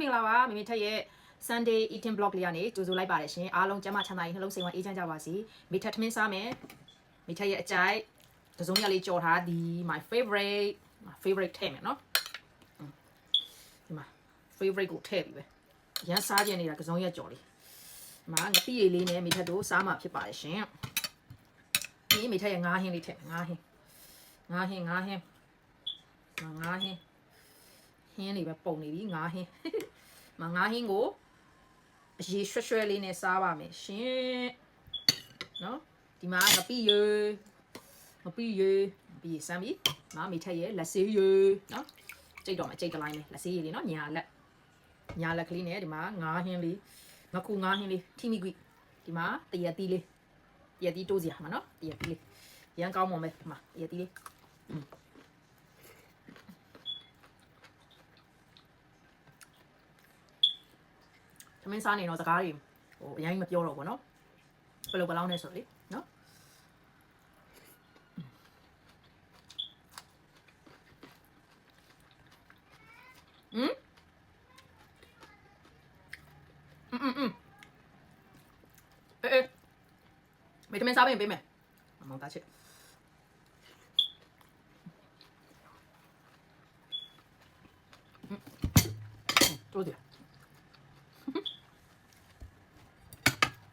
မင်္ဂလာပါမိမိထက်ရဲ့ Sunday eating vlog လေးကနေကြိုဆိုလိုက်ပါတယ်ရှင်အားလုံးကျမ်းမချမ်းသာရေးနှလုံးစိမ်ဝမ်းအေးချမ်းကြပါစေမိထက်ထမင်းစားမယ်မိထက်ရဲ့အကြိုက်တစုံရလေးကြော်ထားဒီ my favorite my favorite ထည့်မယ်နော်ဒီမှာ favorite ကိုထည့်ပြီပဲရမ်းစားကျင်နေတာကစုံရက်ကြော်လေးဒီမှာငပိရည်လေးနဲ့မိထက်တို့စားမှာဖြစ်ပါတယ်ရှင်ဒီမိထက်ရဲ့ငါးဟင်းလေးထည့်မယ်ငါးဟင်းငါးဟင်းငါးဟင်းငါးဟင်း ဟင်းတွေပဲပုံနေပြီငါးဟင်းမငါးဟင်းကိုအရေရွှဲရွှဲလေးနဲ့စားပါမယ်ရှင်နော်ဒီမှာငပိရေငပိရေငပိရေစမ်းပြီမမေထက်ရဲ့လက်ဆေးရေနော်ကြိတ်တော့မယ်ကြိတ်တလိုင်းလေးလက်ဆေးရေလေးနော်ညာလက်ညာလက်ကလေးနဲ့ဒီမှာငါးဟင်းလေးငခုငါးဟင်းလေးထိမိကွိဒီမှာတရက်တီးလေးတရက်တီးတိုးစီရမှာနော်တရက်တီးလေးရန်ကောင်းမွန်ပဲဒီမှာတရက်တီးလေး သမင်းစားနေတော့စကားတွေဟိုအရင်မပြောတော့ဘူးเนาะဘယ်လိုဘယ်လောက်နဲ့ဆိုလေเนาะอืมอืมอืมอืมเอ๊ะเอ๊ะไม่ทำไมစားပေးပေးမယ်မောင်သားချစ်တို့တယ်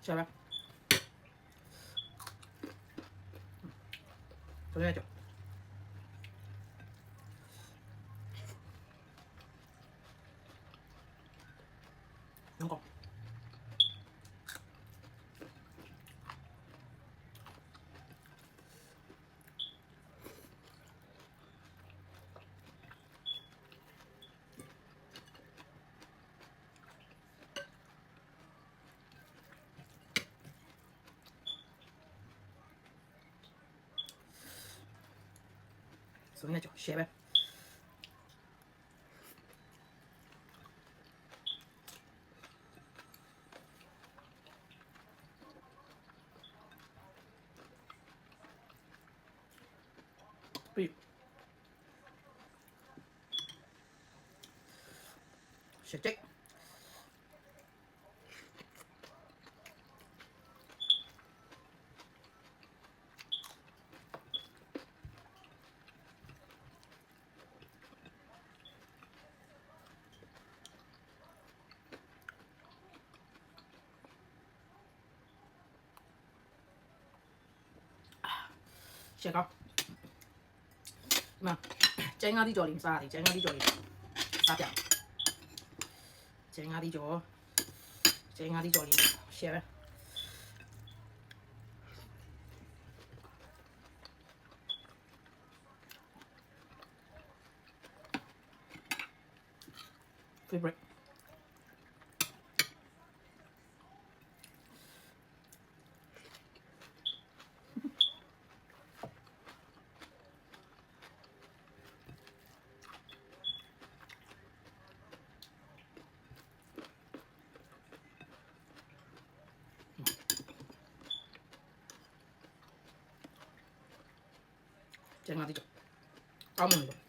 চলো। চলে sognaggio scema qui sẽ chết ချက်ကောက်ဒီမှာကျင်းကားသီးကြော်လေးမစားသေးကျင်းကားသီးကြော်လေးစားပြကျင်းကားသီးကြော်ကျင်းကားသီးကြော်လေး share ဖေဗရက် Ya me ha dicho. Vámonos.